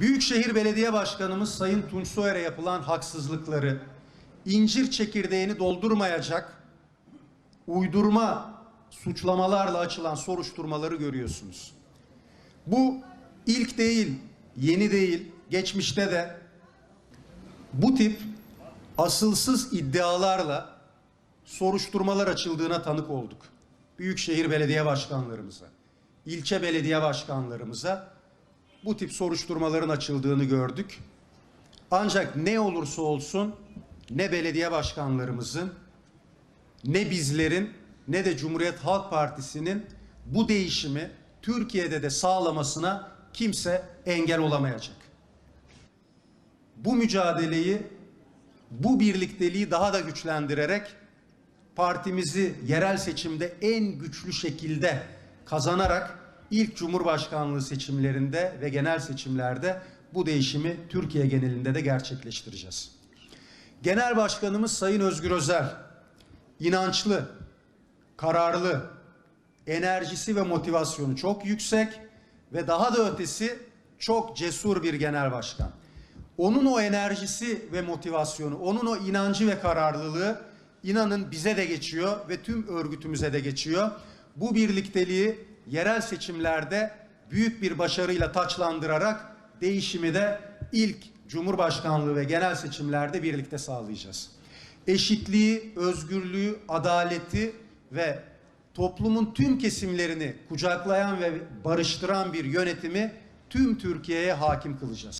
Büyükşehir Belediye Başkanımız Sayın Tunç Soyer'e yapılan haksızlıkları, incir çekirdeğini doldurmayacak uydurma suçlamalarla açılan soruşturmaları görüyorsunuz. Bu ilk değil, yeni değil, geçmişte de bu tip asılsız iddialarla soruşturmalar açıldığına tanık olduk. Büyükşehir belediye başkanlarımıza, ilçe belediye başkanlarımıza bu tip soruşturmaların açıldığını gördük. Ancak ne olursa olsun ne belediye başkanlarımızın ne bizlerin ne de Cumhuriyet Halk Partisi'nin bu değişimi Türkiye'de de sağlamasına kimse engel olamayacak. Bu mücadeleyi, bu birlikteliği daha da güçlendirerek partimizi yerel seçimde en güçlü şekilde kazanarak ilk Cumhurbaşkanlığı seçimlerinde ve genel seçimlerde bu değişimi Türkiye genelinde de gerçekleştireceğiz. Genel Başkanımız Sayın Özgür Özel inançlı, kararlı, enerjisi ve motivasyonu çok yüksek ve daha da ötesi çok cesur bir genel başkan. Onun o enerjisi ve motivasyonu, onun o inancı ve kararlılığı inanın bize de geçiyor ve tüm örgütümüze de geçiyor. Bu birlikteliği yerel seçimlerde büyük bir başarıyla taçlandırarak değişimi de ilk Cumhurbaşkanlığı ve genel seçimlerde birlikte sağlayacağız. Eşitliği, özgürlüğü, adaleti ve toplumun tüm kesimlerini kucaklayan ve barıştıran bir yönetimi tüm Türkiye'ye hakim kılacağız.